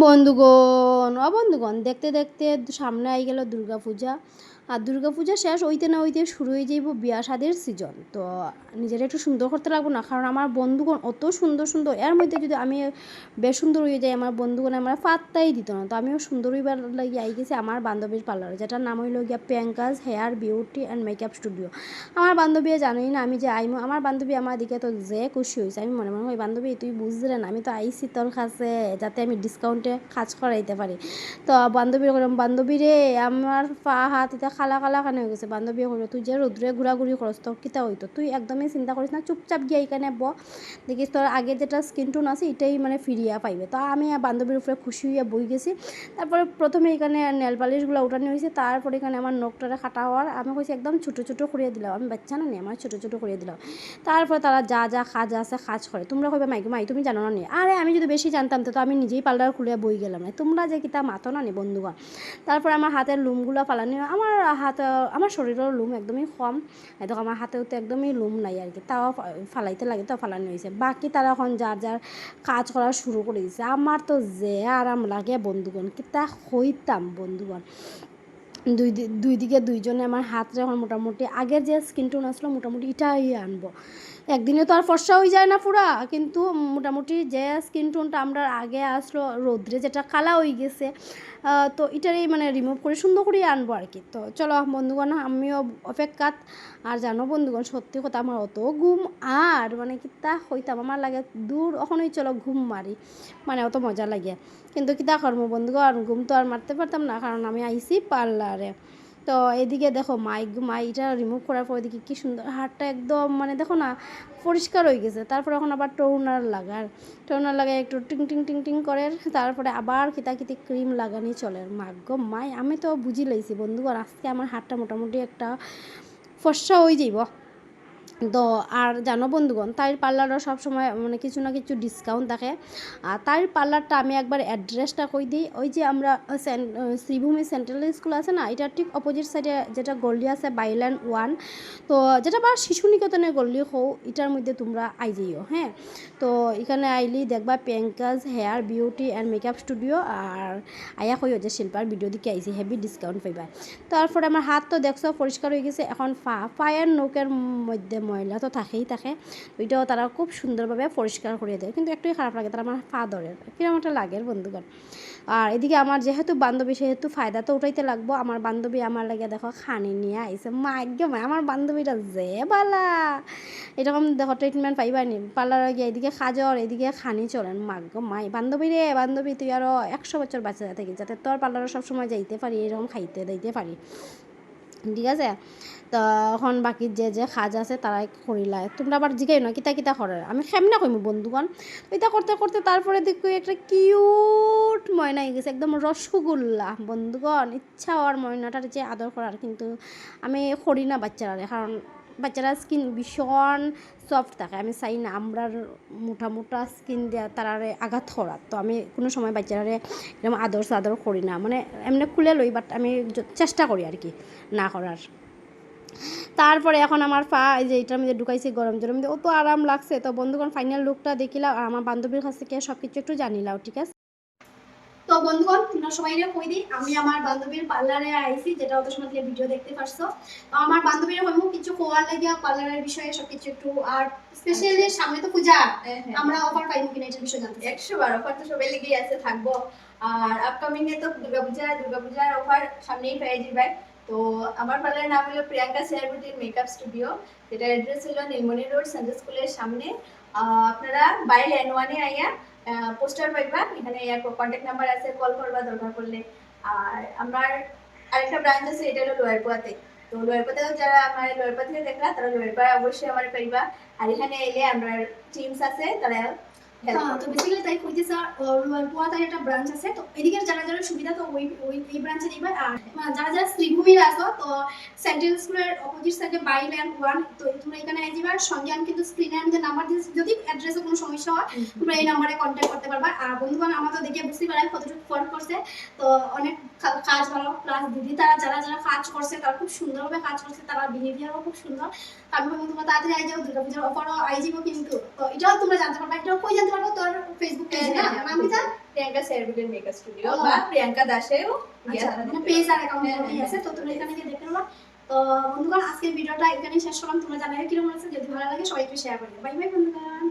বন্ধুগণ অবন্ধুগণ বন্ধুগণ দেখতে দেখতে সামনে আই গেল দুর্গা পূজা আর দুর্গা পূজা শেষ হইতে না ওইতে শুরু হয়ে যাইব বিয়া শাদির সিজন তো নিজেরা একটু সুন্দর করতে লাগবো না, কারণ আমার বন্ধুগণ অত সুন্দর সুন্দর, এর মধ্যে যদি আমি বেশ সুন্দর হয়ে যাই, আমার বন্ধুগণ আমার পাত্তাই দিত না, তো আমিও সুন্দর হইবার লাগি আই গেছি আমার বান্ধবীর পার্লারে যেটার নাম হইল গিয়া Priyanka's hair beauty and makeup studio আমার বান্ধবী জানোই না, আমি যে আইমো, আমার বান্ধবী আমার দিকে তো যে খুশি হয়েছে আমি মনে মনে হয় বান্ধবী, তুই বুঝলে না, আমি তো আইসি তোর কাছে যাতে আমি ডিসকাউন্টে কাজ করাইতে পারি। তো বান্ধবী করলাম বান্ধবী রে আমার পা, হাত, এটা খালা খালা খানে হয়ে গেছে বান্ধবী করল তুই যে রোদ্রে ঘোরাঘুরি করস তোর কিতা হইতো তুই? একদমই চিন্তা করিস না, চুপচাপ গিয়ে এখানে ব। দেখিস তোর আগে যেটা স্কিন টোন আছে এটাই মানে ফিরিয়া পাইবে তো আমি বান্ধবীর উপরে খুশি হইয়া বই গেছি। তারপরে প্রথমে এখানে নেল পালিশগুলো উঠানো হয়েছে তারপরে এখানে আমার নখটারে কাটা হওয়ার আমি কইছি একদম ছোটো ছোটো করিয়ে দিলাম আমি বাচ্চা না নি আমার ছোটো ছোটো করিয়ে দিলাম তারপরে তারা যা যা কাজ আছে কাজ করে তোমরা কইবে, মাইকে, মাই, তুমি জানো না নি? আরে আমি যদি বেশি জানতাম তো আমি নিজেই পার্লার খুলে বই গেলাম না? তোমরা যে কিতা মাতো না নি, বন্ধুগণ? তারপর আমার হাতের লুমগুলো ফালানি আমার হাত আমার শরীরের লুম একদমই কম। এত আমার হাতেও তো একদমই লুম নাই আর কি। তাও ফালাইতে লাগে তাও ফালানো হয়েছে বাকি তারা এখন যার যার কাজ করা শুরু করে দিয়েছে আমার তো যে আরাম লাগে বন্ধুগণ, কিতা হইতাম বন্ধুগণ। দুই দুই দিকে দুইজনে আমার হাত এখন মোটামুটি আগের যে স্কিন টোন আসলো মোটামুটি এটাই আনব। একদিনে তো আর ফর্সা হয়ে যায় না পুরা। কিন্তু মোটামুটি যে স্কিন টোনটা আমরা আগে আসলো, রৌদ্রে যেটা কালা হয়ে গেছে তো এটারই মানে রিমুভ করে সুন্দর করে আনব আর কি। তো চলো বন্ধুগণ, আমিও অপেক্ষাত। আর জানো বন্ধুগণ, সত্যি কথা আমার অত ঘুম আর মানে কিতা হইতাম, আমার লাগে দূর ওখানেই চলো ঘুম মারি। মানে অত মজা লাগে। কিন্তু কিতা করব বন্ধুগণ, ঘুম তো আর মারতে পারতাম না, কারণ আমি আইসি পার্লারে। তো এদিকে দেখো মাইক মাইটা রিমুভ করার পর এদিকে কি সুন্দর হাড়টা একদম মানে দেখো না পরিষ্কার হয়ে গেছে। তারপরে এখন আবার টোনার লাগার। টোনার লাগায় একটু টিং টিং টিং টিং করে। তারপরে আবার কিতা কিতি ক্রিম লাগানি চলে। মাগ্য মাই, আমি তো বুঝি লাইছি বন্ধুগণ আজকে আমার হাটটা মোটামুটি একটা ফর্সা হয়ে যাইব। তো আর জানো বন্ধুগণ তাইর পার্লারও সবসময় মানে কিছু না কিছু ডিসকাউন্ট থাকে। আর তাইর পার্লারটা আমি একবার অ্যাড্রেসটা কই দিই। ওই যে আমরা শ্রীভূমি সেন্ট্রাল স্কুল আছে না এটা ঠিক অপোজিট সাইডে যেটা গল্লি আছে বাইল্যান্ড ওয়ান তো যেটা বা শিশু নিকেতনের গল্লি হও এটার মধ্যে তোমরা আই যাইও হ্যাঁ। তো এখানে আইলি দেখবা Pankaj hair beauty and makeup studio আর আয়া কইও যে শিল্পার ভিডিও দিকে আইসি হেভি ডিসকাউন্ট পাইবা। তারপরে আমার হাত তো দেখছ পরিষ্কার হয়ে গেছে, এখন পা পায়ের নৌকের মধ্যে ময়লা তো থাকেই থাকে, ওইটাও তারা খুব সুন্দরভাবে পরিষ্কার করে দেয়। কিন্তু একটুই খারাপ লাগে তারা আমার পা ধরে কীরকম একটা লাগে বন্ধুগণ। আর এদিকে আমার যেহেতু বান্ধবী, সেহেতু ফায়দা তো উঠাইতে লাগবো। আমার বান্ধবী আমার লাগে দেখো খানি নিয়ে আইসে মা একদম আমার বান্ধবীটা যে বালা। এরকম দেখো ট্রিটমেন্ট পাইবা নি পার্লারে গিয়ে এদিকে খাজর, এদিকে খানি চলেন। মাগ্য মাই, বান্ধবী রে, বান্ধবী তুই আরও একশো বছর বাচ্চা থাকি যাতে তোর পার্লারে সবসময় যাইতে পারি, এরকম খাইতে দিতে পারি। ঠিক আছে? তখন বাকি যে যে সাজ আছে তারাই করিলা তোমরা আবার জিগাই না, কিতা কিতা করে আমি খেম না কইমু বন্ধুগণ এটা করতে করতে তারপরে দেখি একটা কিউট ময়না হয়ে গেছে, একদম রসগোল্লা বন্ধুগণ, ইচ্ছা হওয়ার ময়নাটার যে আদর করার কিন্তু আমি করি না বাচ্চারা কারণ বাচ্চারা স্কিন ভীষণ সফট থাকে। আমি চাই না আমরার মোটা মোটা স্কিন দেওয়া তারারে আঘাত করার। তো আমি কোনো সময় বাচ্চারারে এরকম আদর সাদর করি না। মানে এমনি খুলে লই বাট আমি চেষ্টা করি আর কি না করার। তারপরে এখন আমার পা এই যে এটার মধ্যে ঢুকাইছে গরম জলের মধ্যে, অত আরাম লাগছে। তো বন্ধুগণ ফাইনাল লুকটা দেখিলাম। আর আমার বান্ধবীর কাছ থেকে সব কিছু একটু জানিলাম, ঠিক আছে? তো বন্ধুগণ তোমরা সবাই কই দিই? আমি আমার বান্ধবীর পার্লারে আইছি যেটা ওদের সময় ভিডিও দেখতে পারছ। তো আমার বান্ধবীর হইমু কিছু কোয়ার লাগিয়া পার্লারের বিষয়ে সবকিছু একটু আর স্পেশালি সামনে তো পূজা আমরা অফার পাইমু কিনা এটার বিষয়ে জানতে চাই। একশো বার অফার তো সবাই লেগেই আছে থাকব। আর আপকামিং এ তো দুর্গাপূজা দুর্গাপূজার অফার সামনেই পেয়ে যাবে। তো আমার পার্লারের নাম হলো প্রিয়াঙ্কা শেয়ার বিউটির মেকআপ স্টুডিও যেটা অ্যাড্রেস হলো নীলমণি রোড সানডে স্কুলের সামনে। আহ, আপনারা বাইল এন ওয়ানে আইয়া পোস্টার পাইবা, এখানে কন্ট্যাক্ট নাম্বার আছে কল করবা, দরকার পড়লে। আর আমার আরেকটা ব্রাঞ্চ আছে, এটা হলো লোয়ারপোয়াতে। তো লোয়ারপোয়াতেও যারা আমার লোয়ারপোয়া থেকে দেখলা, তারা লোয়ারপোয়া অবশ্যই আমার পাইবা। আর এখানে এলে আমরা টিমস আছে, তারা তো বেসিক্যালি তাই কইতে স্যার পোয়াতার একটা ব্রাঞ্চ আছে তো এদিকের যারা যারা সুবিধা তো ওই ওই এই ব্রাঞ্চে আর যারা যারা শ্রীভূমির আছো তো সেন্ট্রাল স্কুলের অপোজিট সাইডে বাই ল্যান্ড ওয়ান তো তোমরা এখানে সঙ্গে আমি কিন্তু স্ক্রিনে আমি যে নাম্বার দিয়েছি যদি অ্যাড্রেসে কোনো সমস্যা হয় তোমরা এই নাম্বারে কন্ট্যাক্ট করতে পারবা। আর বন্ধুগণ আমার তো দেখে বুঝতে পারে কতটুকু ফোন করছে। তো অনেক কাজ ভালো। প্লাস দিদি তারা যারা যারা কাজ করছে তারা খুব সুন্দরভাবে কাজ করছে। তারা বিহেভিয়ারও খুব সুন্দর। আমি তাড়াতাড়ি আই যাও দুর্গাপূজার অফারও আই যাব কিন্তু। তো এটাও তোমরা জানতে পারবা। এটাও কই জানতে পারব তোর ফেসবুক পেজ না হ্যাঁ, হ্যাঁ, নাম কি প্রিয়াঙ্কা সেলিব্রিটির মেকআপ স্টুডিও। বা প্রিয়াঙ্কা দাসেও আচ্ছা মানে পেজ আর অ্যাকাউন্ট আছে তো তোমরা এখানে গিয়ে দেখতে নেবা তো বন্ধুগণ আজকের ভিডিওটা এখানে শেষ করলাম। তোমরা জানাই কীরকম আছে যদি ভালো লাগে সবাই একটু শেয়ার করে বাই বাই বন্ধুগণ।